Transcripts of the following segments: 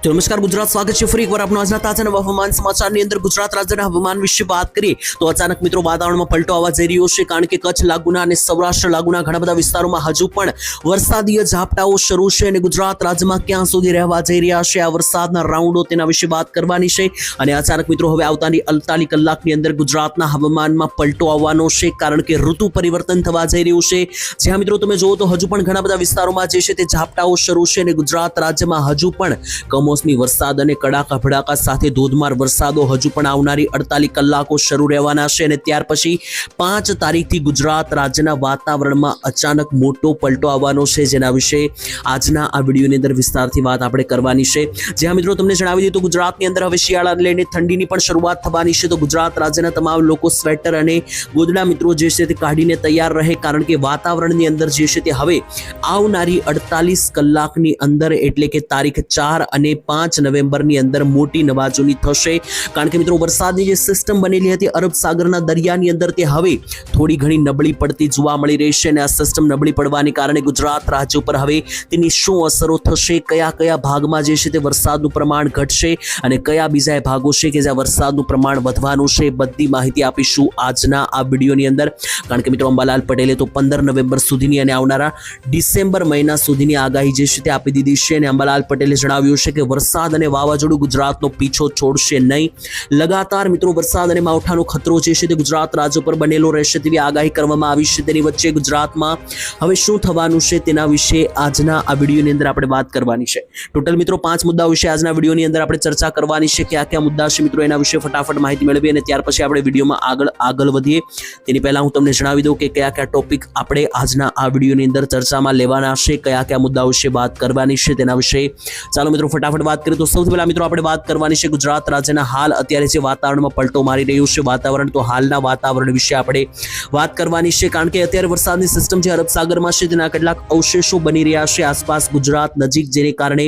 નમસ્કાર, ગુજરાત સ્વાગત છે ફરી એકવાર આપનું આજના તાજા નવા હવામાન સમાચારની અંદર. ગુજરાત રાજ્યના હવામાન વિશે વાત કરીએ તો અચાનક મિત્રો વાતાવરણમાં પલટો આવવા જઈ રહ્યો છે કારણ કે કચ્છ લાગુના અને સૌરાષ્ટ્ર લાગુના ઘણા બધા વિસ્તારોમાં હજુ પણ વરસાદીય ઝાપટાઓ શરૂ છે અને ગુજરાત રાજ્યમાં ક્યાં સુધી રહેવા જઈ રહ્યા છે આ વરસાદના રાઉન્ડો તેના વિશે વાત કરવાની છે. અને અચાનક મિત્રો હવે આવતાની અડતાલીસ કલાકની અંદર ગુજરાતના હવામાનમાં પલટો આવવાનો છે કારણ કે ઋતુ પરિવર્તન થવા જઈ રહ્યું છે. જ્યાં મિત્રો તમે જુઓ તો હજુ પણ ઘણા બધા વિસ્તારોમાં જે છે તે ઝાપટાઓ શરૂ છે અને ગુજરાત રાજ્યમાં હજુ પણ કમોસમી વરસાદ અને કડાકા ભડાકા સાથે ધોધમાર વરસાદો હજુ પણ આવનારી અડતાલીસ કલાકો શરૂ રહેવાના છે અને ત્યાર પછી પાંચ તારીખથી ગુજરાત રાજ્યના વાતાવરણમાં અચાનક મોટો પલટો આવવાનો છે જેના વિશે આજના આ વિડીયોની અંદર વિસ્તારથી વાત આપણે કરવાની છે. જ્યાં મિત્રો તમને જણાવી દીધું ગુજરાતની અંદર હવે શિયાળાને લઈને ઠંડીની પણ શરૂઆત થવાની છે તો ગુજરાત રાજ્યના તમામ લોકો સ્વેટર અને ગોદડા મિત્રો જે છે તે કાઢીને તૈયાર રહે કારણ કે વાતાવરણની અંદર જે છે તે હવે આવનારી અડતાલીસ કલાકની અંદર એટલે કે તારીખ ચાર અને પાંચ નવેમ્બરની અંદર મોટી નવાજોની થશે. કારણ કે મિત્રો, વરસાદની જે સિસ્ટમ બનેલી હતી અરબ સાગરના દરિયાની અંદર, તે હવે થોડી ઘણી નબળી પડતી જોવા મળી રહી છે અને આ સિસ્ટમ નબળી પડવાને કારણે ગુજરાત રાજ્ય ઉપર હવે તેની શું અસરો થશે, કયા કયા ભાગમાં જે છે તે વરસાદનું પ્રમાણ ઘટશે અને કયા બીજા ભાગો છે કે જ્યાં વરસાદનું પ્રમાણ વધવાનું છે, બધી માહિતી આપીશું આજના આ વિડીયોની અંદર. કારણ કે મિત્રો, અંબાલાલ પટેલે તો પંદર નવેમ્બર સુધીની અને આવનારા ડિસેમ્બર મહિના સુધીની આગાહી જે છે તે આપી દીધી છે અને અંબાલાલ પટેલે જણાવ્યું છે કે વરસાદ અને વાવાઝોડું ગુજરાતનો પીછો છોડશે નહીં. લગાતાર મિત્રો વરસાદ અને માવઠાનો ખતરો જે છે તે ગુજરાત રાજ્ય પર બનેલો રહેશે તેવી આગાહી કરવામાં આવી છે. તેની વચ્ચે ગુજરાતમાં હવે શું થવાનું છે તેના વિશે આજના આ વિડીયોની અંદર આપણે વાત કરવાની છે. ટોટલ મિત્રો પાંચ મુદ્દાઓ વિશે આજના વિડીયોની અંદર આપણે ચર્ચા કરવાની છે. કયા કયા મુદ્દા છે મિત્રો એના વિશે ફટાફટ માહિતી મેળવીએ અને ત્યાર પછી આપણે વિડીયોમાં આગળ આગળ વધીએ. તેની પહેલા હું તમને જણાવી દઉં કે કયા કયા ટોપિક આપણે આજના આ વિડીયોની અંદર ચર્ચામાં લેવાના છે, કયા કયા મુદ્દાઓ વિશે વાત કરવાની છે તેના વિશે. ચાલો મિત્રો ફટાફટ વાત કરીએ તો સૌથી પહેલા મિત્રો આપણે વાત કરવાની છે ગુજરાત રાજ્યના હાલ અત્યારે જે વાતાવરણમાં પલટો મારી રહ્યું છે વાતાવરણ તો હાલના વાતાવરણ વિશે આપણે વાત કરવાની છે કારણ કે અત્યારે વરસાદની સિસ્ટમ જે અરબ સાગરમાં છે તેના કેટલાક અવશેષો બની રહ્યા છે. આસપાસ ગુજરાત નજીક જેને કારણે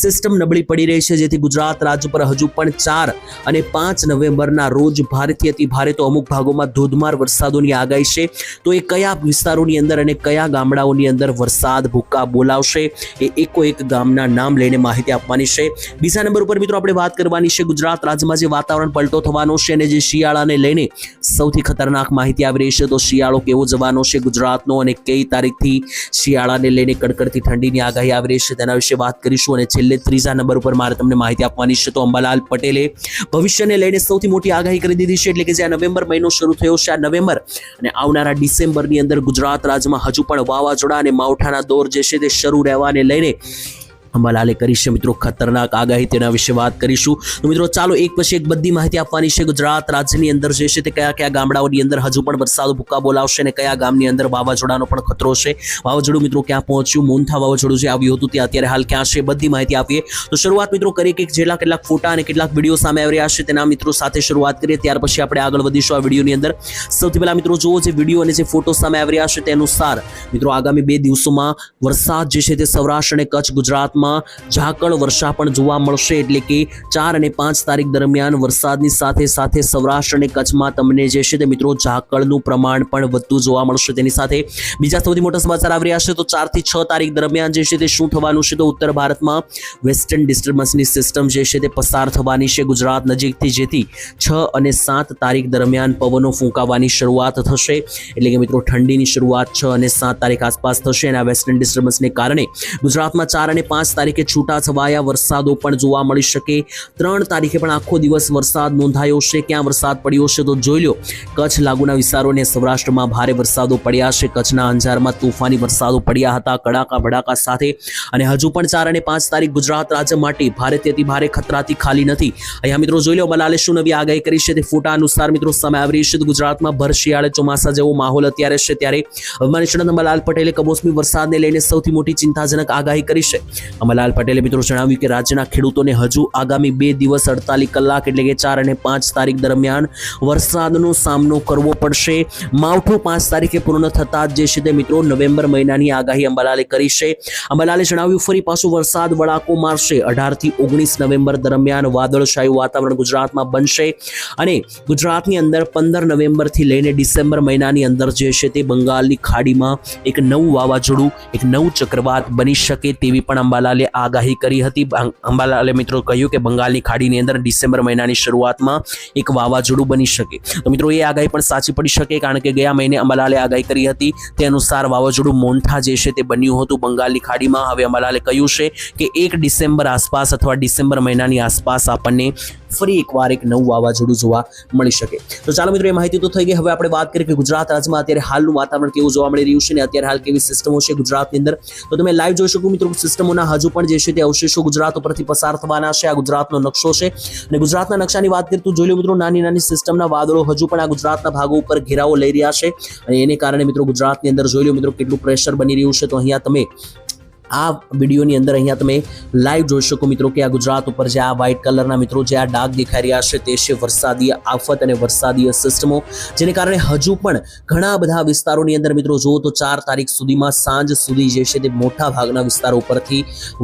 સિસ્ટમ નબળી પડી રહી છે જેથી ગુજરાત રાજ્ય પર હજુ પણ ચાર અને પાંચ નવેમ્બરના રોજ ભારેથી અતિ ભારે તો અમુક ભાગોમાં ધોધમાર વરસાદોની આગાહી છે. તો એ કયા વિસ્તારોની અંદર અને કયા ગામડાઓની અંદર વરસાદ ભૂકા બોલાવશે એ એકો એક ગામના નામ લઈને માહિતી આપવાની છે. બીજા નંબર ઉપર મિત્રો આપણે વાત કરવાની છે ગુજરાત રાજ્યમાં જે વાતાવરણ પલટો થવાનો છે અને જે શિયાળાને લઈને સૌથી ખતરનાક માહિતી આવી રહી છે, તો શિયાળો કેવો જવાનો છે ગુજરાતનો અને કઈ તારીખથી શિયાળાને લઈને કડકડતી ઠંડીની આગાહી આવી રહી છે તેના વિશે વાત કરીશું અને છેલ્લે ત્રીજા નંબર ઉપર મારે તમને માહિતી આપવાની છે, તો અંબાલાલ પટેલે ભવિષ્યને લઈને સૌથી મોટી આગાહી કરી દીધી છે, એટલે કે જે આ નવેમ્બર મહિનો શરૂ થયો છે, આ નવેમ્બર અને આવનારા ડિસેમ્બરની અંદર ગુજરાત રાજ્યમાં હજુ પણ વાવાઝોડા અને માવઠાના દોર જે છે તે શરૂ રહેવાને લઈને અંબાલાલે કરી છે. મિત્રો, ખતરનાક આગાહી તેના વિશે વાત કરીશું. તો મિત્રો, ચાલો એક પછી એક બધી માહિતી આપવાની છે. ગુજરાત રાજ્યની અંદર જે છે તે કયા કયા ગામડાઓની અંદર હજુ પણ વરસાદ ભૂકા બોલાવશે અને કયા ગામની અંદર વાવાઝોડાનો પણ ખતરો છે? વાવાઝોડું મિત્રો ક્યાં પહોંચ્યું? મોન્થા વાવાઝોડું જે આવ્યું હતું તે અત્યારે હાલ ક્યાં છે? બધી માહિતી આપીએ. તો શરૂઆત મિત્રો કરીએ કે જેટલા કેટલાક ફોટા અને કેટલાક વીડિયો સામે આવી રહ્યા છે તેના મિત્રો સાથે શરૂઆત કરીએ. ત્યાર પછી આપણે આગળ વધીશું આ વિડીયોની અંદર. સૌથી પહેલા મિત્રો જુઓ જે વીડિયો અને જે ફોટો સામે આવી રહ્યા છે તે અનુસાર મિત્રો, આગામી બે દિવસોમાં વરસાદ જે છે તે સૌરાષ્ટ્ર અને કચ્છ ગુજરાતમાં ઝાકળ વર્ષા પણ જોવા મળશે એટલે કે ચાર અને પાંચ તારીખ દરમિયાન વરસાદની સાથે સાથે સૌરાષ્ટ્ર અને કચ્છમાં તમને જે છે તે મિત્રો ઝાકળનું પ્રમાણ પણ વધતું જોવા મળશે. તેની સાથે બીજા સૌથી મોટા સમાચાર આવી રહ્યા છે તો ચારથી છ તારીખ દરમિયાન જે છે તે શું થવાનું છે તો ઉત્તર ભારતમાં વેસ્ટર્ન ડિસ્ટર્બન્સની સિસ્ટમ જે છે તે પસાર થવાની છે. ગુજરાત નજીકથી જેથી છ અને સાત તારીખ દરમિયાન પવનો ફૂંકાવાની શરૂઆત થશે. એટલે કે મિત્રો ઠંડીની શરૂઆત છ અને સાત તારીખ આસપાસ થશે અને આ વેસ્ટર્ન ડિસ્ટર્બન્સને કારણે ગુજરાતમાં ચાર અને પાંચ તારીખે છૂટા છવાયા વરસાદો પણ જોવા મળી શકે. ત્રણ તારીખે પણ આખો દિવસ વરસાદ નોંધાયો છે. ક્યાં વરસાદ પડ્યો છે તો જોઈ લો. કચ્છ લાગુના વિસ્તારો અને સૌરાષ્ટ્રમાં ભારે વરસાદો પડ્યા છે. કચ્છના અંજારમાં તોફાની વરસાદો પડ્યા હતા. કડાકા, ભડાકા સાથે. અને હજુ પણ ચાર અને પાંચ તારીખ ગુજરાત રાજ્ય માટે ભારે તેથી ભારે ખતરાથી ખાલી નથી. અહીંયા મિત્રો જોઈ લો મલાલે શું નવી આગાહી કરી છે. તે ફોટા અનુસાર મિત્રો સામે આવી રહી છે. ગુજરાતમાં ભર શિયાળે ચોમાસા જેવો માહોલ અત્યારે છે. ત્યારે હવામાન નિષ્ણાત અંબાલાલ પટેલે કમોસમી વરસાદને લઈને સૌથી મોટી ચિંતાજનક આગાહી કરી છે. અંબાલાલ પટેલે મિત્રો જણાવ્યું કે રાજ્યના ખેડૂતોને હજુ આગામી બે દિવસ અડતાલીસ કલાક એટલે કે ચાર અને પાંચ તારીખ દરમિયાન વરસાદનો સામનો કરવો પડશે. માવઠું પાંચ તારીખે પૂર્ણ થતાં જે છે તે મિત્રો નવેમ્બર મહિનાની આગાહી અંબાલાલે કરી છે. અંબાલાલે જણાવ્યું, ફરી પાછું વરસાદ વળાકો મારશે. અઢારથી ઓગણીસ નવેમ્બર દરમિયાન વાદળછાયું વાતાવરણ ગુજરાતમાં બનશે અને ગુજરાતની અંદર પંદર નવેમ્બરથી લઈને ડિસેમ્બર મહિનાની અંદર જે છે તે બંગાળની ખાડીમાં એક નવું વાવાઝોડું, એક નવું ચક્રવાત બની શકે તેવી પણ અંબાલાલ અંબાલાલે આગાહી કરી હતી. અંબાલાલે મિત્રો કહ્યું કે બંગાળની ખાડીની અંદર ડિસેમ્બર મહિનાની શરૂઆતમાં એક વાવાઝોડું બની શકે. તો મિત્રો એ આગાહી પણ સાચી પડી શકે કારણ કે ગયા મહિને અંબાલાલે આગાહી કરી હતી. તે અનુસાર વાવાઝોડું મોન્ઠા જે છે તે બન્યું હતું બંગાળની ખાડીમાં. હવે અંબાલાલે કહ્યું છે કે એક ડિસેમ્બર આસપાસ અથવા ડિસેમ્બર મહિનાની આસપાસ આપણને ફરી એકવાર એક નવું વાવાઝોડું જોવા મળી શકે. તો ચાલો મિત્રો, એ માહિતી તો થઈ ગઈ. હવે આપણે વાત કરીએ કે ગુજરાત રાજ્યમાં અત્યારે હાલનું વાતાવરણ કેવું જોવા મળી રહ્યું છે ને અત્યારે હાલ કેવી સિસ્ટમો છે ગુજરાતની અંદર. તો તમે લાઈવ જોઈ શકો મિત્રો સિસ્ટમોના હજુ પણ જે છે તે અવશેષો ગુજરાત ઉપરથી પસાર થવાના છે. આ ગુજરાતનો નકશો છે. અને ગુજરાતના નકશાની વાત કરતું જોઈ લો મિત્રો, નાની નાની સિસ્ટમના વાદળો હજુ પણ આ ગુજરાતના ભાગો ઉપર ઘેરાવો લઈ રહ્યા છે. અને એને કારણે મિત્રો ગુજરાતની અંદર જોઈ લો મિત્રો, કેટલું પ્રેશર બની રહ્યું છે. તો અહીંયા તમે આ વિડીયોની અંદર અહીંયા તમે લાઈવ જોઈ શકો મિત્રો કે આ ગુજરાત ઉપર જે આ વ્હાઇટ કલરના મિત્રો જે આ ડાઘ દેખાઈ રહ્યા છે તે છે વરસાદીય આફત અને વરસાદીય સિસ્ટમો જેને કારણે હજુ પણ ઘણા બધા વિસ્તારોની અંદર મિત્રો જુઓ તો ચાર તારીખ સુધીમાં સાંજ સુધી જે છે તે મોટા ભાગના વિસ્તારો ઉપરથી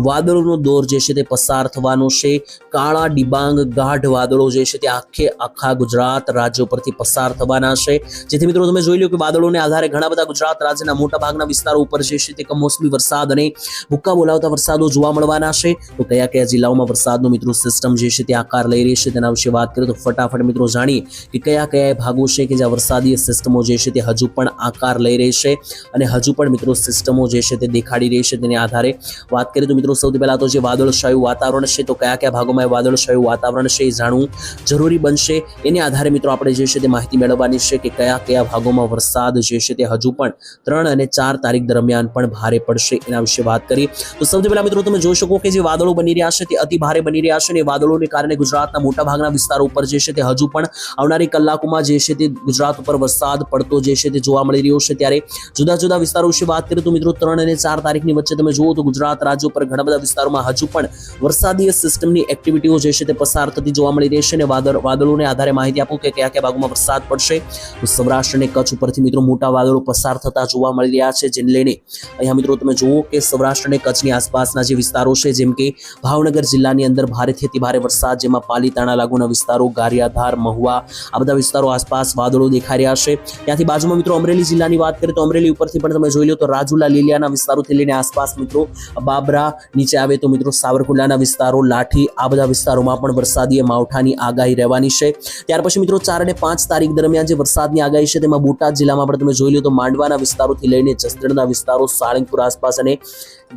વાદળોનો દોર જે છે તે પસાર થવાનો છે. કાળા ડિબાંગ ગાઢ વાદળો જે છે તે આખે આખા ગુજરાત રાજ્ય ઉપરથી પસાર થવાના છે. જેથી મિત્રો તમે જોઈ લો કે વાદળોને આધારે ઘણા બધા ગુજરાત રાજ્યના મોટા ભાગના વિસ્તારો ઉપર જે છે તે કમોસમી વરસાદ અને ભૂક્કા બોલાવતા વરસાદો જોવા મળવાના છે. તો કયા કયા જિલ્લાઓમાં વરસાદનો મિત્રો સિસ્ટમ જે છે તે આકાર લઈ રહી છે તેના વિશે વાત કરીએ તો ફટાફટ મિત્રો જાણીએ કે કયા કયા ભાગો છે કે જ્યાં વરસાદીય સિસ્ટમો જે છે તે હજુ પણ આકાર લઈ રહી છે અને હજુ પણ મિત્રો સિસ્ટમો જે છે તે દેખાડી રહી છે તેના આધારે. વાત કરીએ તો મિત્રો સૌથી પહેલા તો જે વાદળશાયું વાતાવરણ છે તો કયા કયા ભાગોમાં એ વાદળશાયું વાતાવરણ છે એ જાણવું જરૂરી બનશે. એને આધારે મિત્રો આપણે જે છે તે માહિતી મેળવવાની છે કે કયા કયા ભાગોમાં વરસાદ જે છે તે હજુ પણ ત્રણ અને ચાર તારીખ દરમિયાન પણ ભારે પડશે એના વિશે વાત કરી. તો સૌથી પહેલા મિત્રો તમે જોઈ શકો કે જે વાદળો બની રહ્યા છે તે અતિ ભારે બની રહ્યા છે અને વાદળોને કારણે ગુજરાતના મોટા ભાગના વિસ્તારો ઉપર જે છે તે હજુ પણ આવનારી કલાકોમાં જે છે તે ગુજરાત ઉપર વરસાદ પડતો જે છે તે જોવા મળી રહ્યો છે. ત્યારે જુદા જુદા વિસ્તારો વિશે વાત કરીએ તો મિત્રો ત્રણ અને ચાર તારીખની વચ્ચે તમે જુઓ તો ગુજરાત રાજ્ય ઉપર ઘણા બધા વિસ્તારોમાં હજુ પણ વરસાદીય સિસ્ટમની એક્ટિવિટીઓ જે છે તે પસાર થતી જોવા મળી રહી છે અને વાદળ, વાદળોને આધારે માહિતી આપો કે કયા કયા ભાગોમાં વરસાદ પડશે. તો સૌરાષ્ટ્ર અને કચ્છ ઉપરથી મિત્રો મોટા વાદળો પસાર થતા જોવા મળી રહ્યા છે, જેને લઈને અહીંયા મિત્રો તમે જુઓ કે સૌરાષ્ટ્ર અને કચ્છની આસપાસના જે વિસ્તારો છે, જેમ કે ભાવનગર જિલ્લાની અંદર ભારેથી અતિ ભારે વરસાદ, જેમાં પાલીતાણા લાગુના વિસ્તારો, ગારિયાધાર, મહુવા, આ બધા વિસ્તારો આસપાસ વાદળો દેખાઈ રહ્યા છે. ત્યાંથી બાજુમાં મિત્રો અમરેલી જિલ્લાની વાત કરીએ તો અમરેલી ઉપરથી પણ તમે જોઈ લો તો રાજુલા, લીલિયાના વિસ્તારોથી લઈને આસપાસ મિત્રો બાબરા, નીચે આવે તો મિત્રો સાવરકુંડલાના વિસ્તારો, લાઠી, આ બધા વિસ્તારોમાં પણ વરસાદીય માવઠાની આગાહી રહેવાની છે. ત્યાર પછી મિત્રો ચાર અને પાંચ તારીખ દરમિયાન જે વરસાદની આગાહી છે, તેમાં બોટાદ જિલ્લામાં પણ તમે જોઈ લો તો માંડવાના વિસ્તારોથી લઈને જસદણના વિસ્તારો, સાળંગપુર આસપાસ અને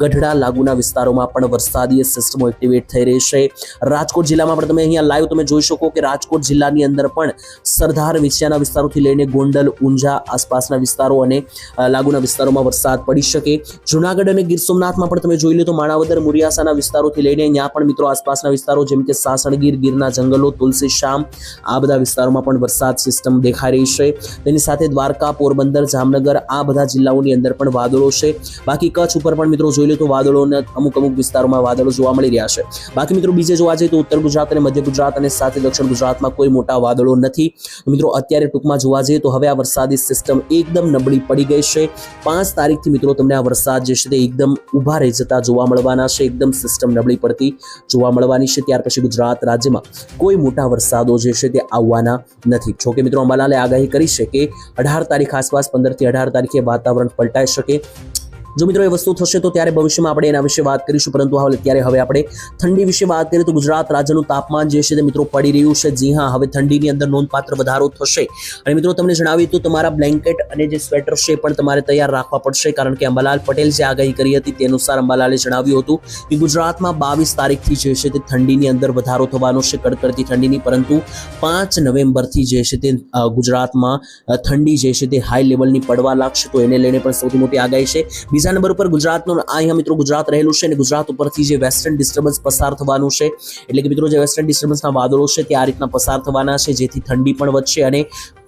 ગઢડા લાગુના વિસ્તારોમાં પણ વરસાદીય સિસ્ટમો એક્ટિવેટ થઈ રહી છે. રાજકોટ જિલ્લામાં પણ તમે અહીંયા લાઈવ તમે જોઈ શકો કે રાજકોટ જિલ્લાની અંદર પણ સરદાર વિછિયાના વિસ્તારોથી લઈને ગોંડલ, ઊંઝા આસપાસના વિસ્તારો અને લાગુના વિસ્તારોમાં વરસાદ પડી શકે. જુનાગઢ અને ગીર સોમનાથમાં પણ તમે જોઈ લો તો માણાવદર, મુરિયાસાના વિસ્તારોથી લઈને અહીંયા પણ મિત્રો આસપાસના વિસ્તારો જેમ કે સાસણગીર, ગીરના જંગલો, તુલસી શ્યામ, આ બધા વિસ્તારોમાં પણ વરસાદ સિસ્ટમ દેખાઈ રહી છે. તેની સાથે દ્વારકા, પોરબંદર, જામનગર આ બધા જિલ્લાઓની અંદર પણ વાદળો છે. બાકી કચ્છ ઉપર પણ મિત્રો જોઈ લો તો વાદળોને અમુક અમુક વિસ્તારોમાં વાદળો જોવા મળી રહ્યા છે. બાકી મિત્રો બીજે જોવા જઈએ તો ઉત્તર ગુજરાત અને મધ્ય ગુજરાત અને સાથે દક્ષિણ ગુજરાતમાં કોઈ મોટા વાદળો નથી. મિત્રો અત્યારે ટૂંકમાં જોવા જઈએ તો હવે આ વરસાદી સિસ્ટમ એકદમ નબળી પડી ગઈ છે. પાંચ તારીખથી મિત્રો તમને આ વરસાદ જે છે તે એકદમ ઊભા રહી જતા જોવા મળવાના છે. એકદમ સિસ્ટમ નબળી પડતી જોવા મળવાની છે. ત્યાર પછી ગુજરાત રાજ્યમાં કોઈ મોટા વરસાદો જે છે તે આવવાના નથી. જોકે મિત્રો અંબાલાલે આગાહી કરી છે કે અઢાર તારીખ આસપાસ પંદરથી અઢાર તારીખે વાતાવરણ પલટાઈ શકે. જો મિત્રો એ વસ્તુ થશે તો ત્યારે ભવિષ્યમાં આપણે એના વિશે વાત કરીશું, પરંતુ હાલ અત્યારે હવે આપણે ઠંડી વિશે વાત કરીએ તો ગુજરાત રાજ્યનું તાપમાન જે છે તે મિત્રો પડી રહ્યું છે. જી હા, હવે ઠંડીની અંદર નોંધપાત્ર વધારો થશે. અને મિત્રો તમને જણાવી તો તમારા બ્લેન્કેટ અને જે સ્વેટર છે પણ તમારે તૈયાર રાખવા પડશે, કારણ કે અંબાલાલ પટેલ જે આગાહી કરી હતી તે અનુસાર અંબાલાલે જણાવ્યું હતું કે ગુજરાતમાં બાવીસ તારીખથી જે છે તે ઠંડીની અંદર વધારો થવાનો છે, કડકડતી ઠંડીની, પરંતુ પાંચ નવેમ્બરથી જે છે તે ગુજરાતમાં ઠંડી જે છે તે હાઈ લેવલની પડવા લાગશે. તો એને લઈને પણ સૌથી મોટી આગાહી છે. બીજા નંબર ઉપર ગુજરાતનો અહીંયા મિત્રો ગુજરાત રહેલું છે અને ગુજરાત ઉપરથી જે વેસ્ટર્ન ડિસ્ટર્બન્સ પસાર થવાનું છે, એટલે કે મિત્રો જે વેસ્ટર્ન ડિસ્ટર્બન્સના વાદળો છે તે આ રીતના પસાર થવાના છે, જેથી ઠંડી પણ વધશે અને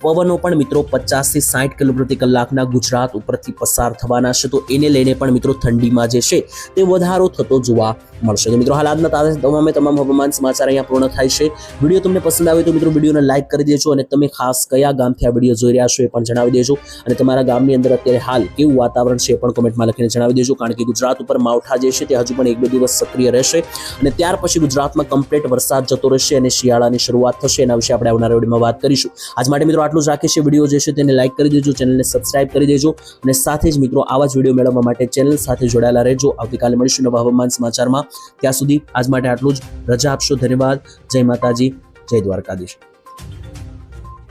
પવનો પણ મિત્રો પચાસથી સાઠ કિલો પ્રતિ કલાકના ગુજરાત ઉપરથી પસાર થવાના છે. તો એને લઈને પણ મિત્રો ઠંડીમાં જે છે તે વધારો થતો જોવા મળશે. તો મિત્રો, હાલ આજના તાજા તમામે તમામ હવામાન સમાચાર અહીંયા પૂર્ણ થાય છે. વીડિયો તમને પસંદ આવે તો મિત્રો વિડીયોને લાઇક કરી દેજો અને તમે ખાસ કયા ગામથી આ વીડિયો જોઈ રહ્યા છો એ પણ જણાવી દેજો. અને તમારા ગામની અંદર અત્યારે હાલ કેવું વાતાવરણ છે એ પણ કોમેન્ટમાં લખીને જણાવી દેજો, કારણ કે ગુજરાત ઉપર માવઠા જે છે તે હજુ પણ એક બે દિવસ સક્રિય રહેશે. અને ત્યાર પછી ગુજરાતમાં કમ્પ્લીટ વરસાદ જતો રહેશે અને શિયાળાની શરૂઆત થશે. એના વિશે આપણે આવનારા વિડીયોમાં વાત કરીશું. આજ માટે મિત્રો આટલું આટલું જ રાખીશ વીડિયો જે છે તેને લાઇક કરી દેજો ચેનલને સબસ્ક્રાઇબ કરી દેજો અને સાથે જ મિત્રો આવા જ વીડિયો મેળવવા માટે ચેનલ સાથે જોડાયેલા રહેજો. આવતીકાલે મળીશું નવા હવામાન સમાચારમાં. ત્યાં સુધી આજ માટે આટલું જ. રજા આપશો, ધન્યવાદ. જય માતાજી, જય દ્વારકાધીશ.